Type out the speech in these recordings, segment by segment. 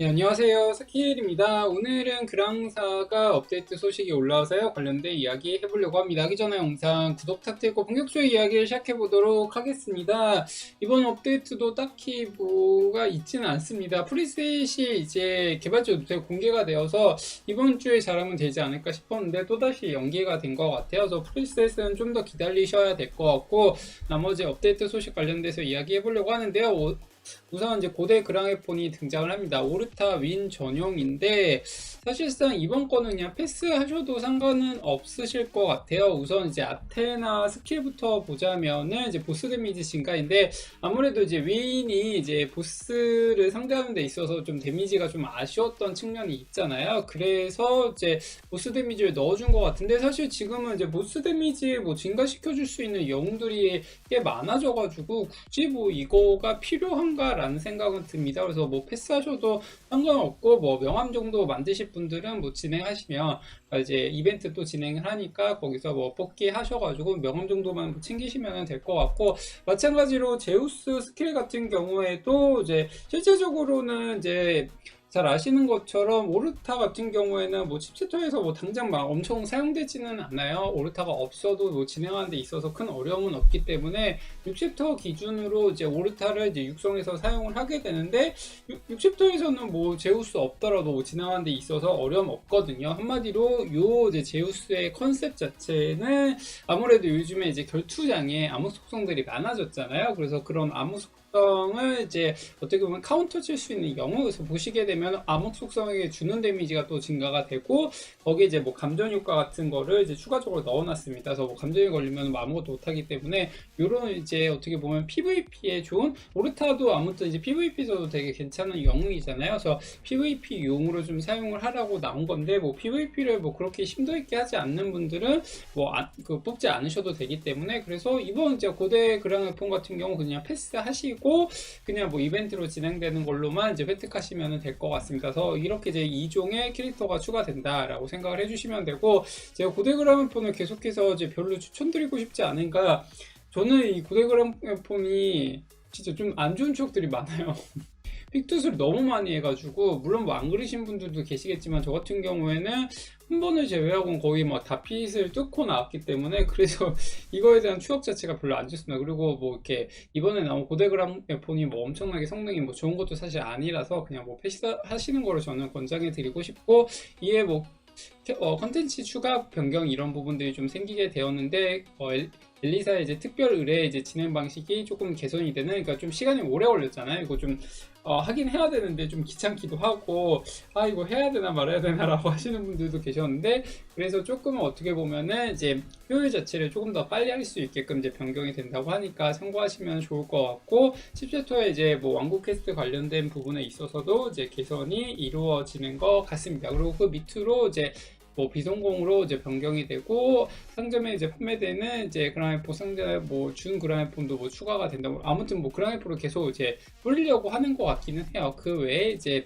네, 안녕하세요. 사키엘입니다. 오늘은 그랑사가 업데이트 소식이 올라와서요. 관련된 이야기 해보려고 합니다. 하기 전에 영상 구독 부탁드리고 본격적인 이야기를 시작해보도록 하겠습니다. 이번 업데이트도 딱히 뭐가 있지는 않습니다. 프리셋이 이제 개발자 노트에 공개가 되어서 이번 주에 잘하면 되지 않을까 싶었는데 또다시 연기가 된 것 같아요. 그래서 프리셋은 좀 더 기다리셔야 될 것 같고 나머지 업데이트 소식 관련돼서 이야기해보려고 하는데요. 오- 우선 이제 고대 그랑에폰이 등장을 합니다. 오르타 윈 전용인데 사실상 이번 거는 그냥 패스하셔도 상관은 없으실 것 같아요. 우선 이제 아테나 스킬부터 보자면은 이제 보스 데미지 증가인데 아무래도 이제 윈이 이제 보스를 상대하는 데 있어서 좀 데미지가 좀 아쉬웠던 측면이 있잖아요. 그래서 이제 보스 데미지를 넣어준 것 같은데 사실 지금은 이제 보스 데미지 뭐 증가시켜줄 수 있는 영웅들이 꽤 많아져가지고 굳이 뭐 이거가 필요한가 라는 생각은 듭니다. 그래서 뭐 패스하셔도 상관없고 뭐 명함 정도 만드실 분들은 뭐 진행하시면 이제 이벤트 또 진행을 하니까 거기서 뭐 뽑기 하셔가지고 명함 정도만 뭐 챙기시면 될 것 같고 마찬가지로 제우스 스킬 같은 경우에도 이제 실제적으로는 이제 잘 아시는 것처럼 오르타 같은 경우에는 뭐 칩セ터에서 뭐 당장 막 엄청 사용되지는 않아요. 오르타가 없어도 뭐 진행하는 데 있어서 큰 어려움은 없기 때문에 6챕터 기준으로 이제 오르타를 이제 육성해서 사용을 하게 되는데 6챕터에서는 뭐 제우스 없더라도 진행하는 데 있어서 어려움 없거든요. 한마디로 요 이제 제우스의 컨셉 자체는 아무래도 요즘에 이제 결투장에 암흑 속성들이 많아졌잖아요. 그래서 그런 암흑 속성을 이제 어떻게 보면 카운터 칠 수 있는 영역에서 보시게 되면 암흑 속성에게 주는 데미지가 또 증가가 되고 거기에 이제 뭐 감전 효과 같은 거를 이제 추가적으로 넣어놨습니다. 그래서 뭐 감전이 걸리면 뭐 아무것도 못하기 때문에 이런 이제 어떻게 보면 PVP에 좋은 오르타도 아무튼 이제 PVP에서도 되게 괜찮은 영웅이잖아요. 그래서 PVP용으로 좀 사용을 하라고 나온 건데 뭐 PVP를 뭐 그렇게 심도 있게 하지 않는 분들은 뭐그 뽑지 않으셔도 되기 때문에 그래서 이번 이제 고대 그랑의폰 같은 경우 그냥 패스하시고 그냥 뭐 이벤트로 진행되는 걸로만 이제 획득하시면 될것 같습니다. 그래서 이렇게 이제 2종의 캐릭터가 추가된다라고 생각을 해주시면 되고 제가 고대 그랑의폰을 계속해서 이제 별로 추천드리고 싶지 않은가 저는 이 고대 그랑의폰이 진짜 좀 안 좋은 추억들이 많아요. 픽투스를 너무 많이 해가지고 물론 뭐 안 그리신 분들도 계시겠지만 저 같은 경우에는 한 번을 제외하고는 거의 뭐다 핏을 뚫고 나왔기 때문에 그래서 이거에 대한 추억 자체가 별로 안 좋습니다. 그리고 뭐 이렇게 이번에 나온 고대그램 폰이 뭐 엄청나게 성능이 뭐 좋은 것도 사실 아니라서 그냥 뭐 패시하시는 거를 저는 권장해 드리고 싶고 이에 뭐 어, 컨텐츠 추가 변경 이런 부분들이 좀 생기게 되었는데 어, 엘- 엘리사의 이제 특별 의뢰 이제 진행 방식이 조금 개선이 되는 그러니까 좀 시간이 오래 걸렸잖아요. 이거 좀 어, 하긴 해야 되는데 좀 귀찮기도 하고 아 이거 해야 되나 말아야 되나라고 하시는 분들도 계셨는데 그래서 조금 어떻게 보면은 이제 효율 자체를 조금 더 빨리 할 수 있게끔 이제 변경이 된다고 하니까 참고하시면 좋을 것 같고 10챕터에 이제 뭐 왕국 퀘스트 관련된 부분에 있어서도 이제 개선이 이루어지는 것 같습니다. 그리고 그 밑으로 이제 뭐 비성공으로 이제 변경이 되고 상점에 이제 판매되는 이제 그라이포 상자 뭐준 그라이폰도 뭐 추가가 된다고 아무튼 뭐 그라이포를 계속 이제 뿌리려고 하는 것 같기는 해요. 그 외에 이제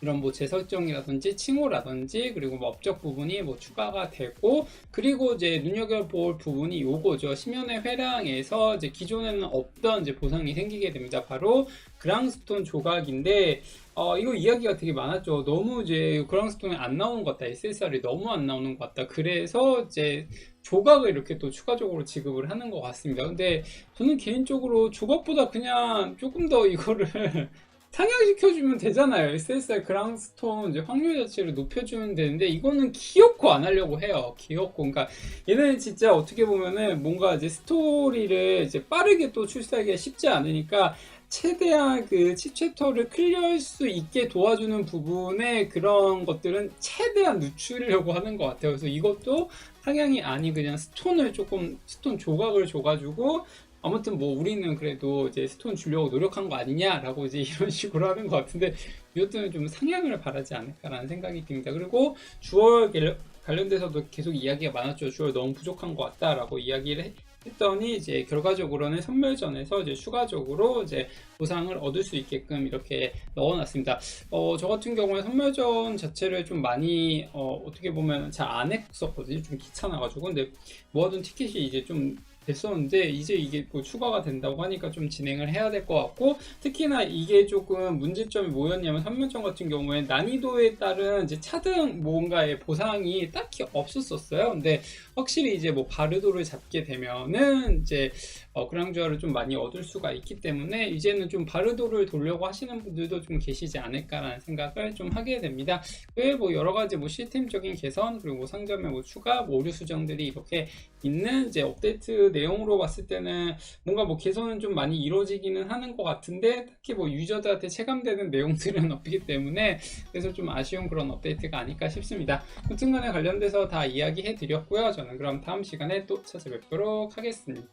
이런 뭐 재설정이라든지 칭호라든지 그리고 뭐 업적 부분이 뭐 추가가 되고 그리고 이제 눈여겨볼 부분이 요거죠. 심연의 회랑에서 이제 기존에는 없던 이제 보상이 생기게 됩니다. 바로 그랑스톤 조각인데 어, 이거 이야기가 되게 많았죠. 너무 이제 그랑스톤이 안 나오는 것 같다. SSR이 너무 안 나오는 것 같다. 그래서 이제 조각을 이렇게 또 추가적으로 지급을 하는 것 같습니다. 근데 저는 개인적으로 조각보다 그냥 조금 더 이거를 상향시켜주면 되잖아요. SSR 그랑스톤 이제 확률 자체를 높여주면 되는데 이거는 귀엽고 안 하려고 해요. 귀엽고 그러니까 얘는 진짜 어떻게 보면은 뭔가 이제 스토리를 이제 빠르게 또 출시하기가 쉽지 않으니까 최대한 그 칩챕터를 클리어할 수 있게 도와주는 부분에 그런 것들은 최대한 늦추려고 하는 것 같아요. 그래서 이것도 상향이 아닌 그냥 스톤을 조금 스톤 조각을 줘가지고 아무튼 뭐 우리는 그래도 이제 스톤 주려고 노력한 거 아니냐라고 이제 이런 식으로 하는 것 같은데 이것들은 좀 상향을 바라지 않을까라는 생각이 듭니다. 그리고 주얼 갤- 관련돼서도 계속 이야기가 많았죠. 주얼 너무 부족한 것 같다라고 이야기를 해- 했더니 이제 결과적으로는 선멸전에서 이제 추가적으로 이제 보상을 얻을 수 있게끔 이렇게 넣어놨습니다. 어, 저 같은 경우에 선멸전 자체를 좀 많이 어, 어떻게 보면 잘 안 했었거든요. 좀 귀찮아가지고 근데 모아둔 티켓이 이제 좀 됐었는데 이제 이게 뭐 추가가 된다고 하니까 좀 진행을 해야 될 것 같고 특히나 이게 조금 문제점이 뭐였냐면 3면점 같은 경우에 난이도에 따른 이제 차등 뭔가의 보상이 딱히 없었었어요. 근데 확실히 이제 뭐 바르도를 잡게 되면은 이제 어, 그랑주아를 좀 많이 얻을 수가 있기 때문에 이제는 좀 바르도를 돌려고 하시는 분들도 좀 계시지 않을까라는 생각을 좀 하게 됩니다. 외에 뭐 여러 가지 뭐 시스템적인 개선 그리고 뭐 상점의 뭐 추가 뭐 오류 수정들이 이렇게 있는 이제 업데이트 내용으로 봤을 때는 뭔가 뭐 개선은 좀 많이 이루어지기는 하는 것 같은데 특히 뭐 유저들한테 체감되는 내용들은 없기 때문에 그래서 좀 아쉬운 그런 업데이트가 아닐까 싶습니다. 무튼간에 관련돼서 다 이야기해 드렸고요. 저는 그럼 다음 시간에 또 찾아뵙도록 하겠습니다.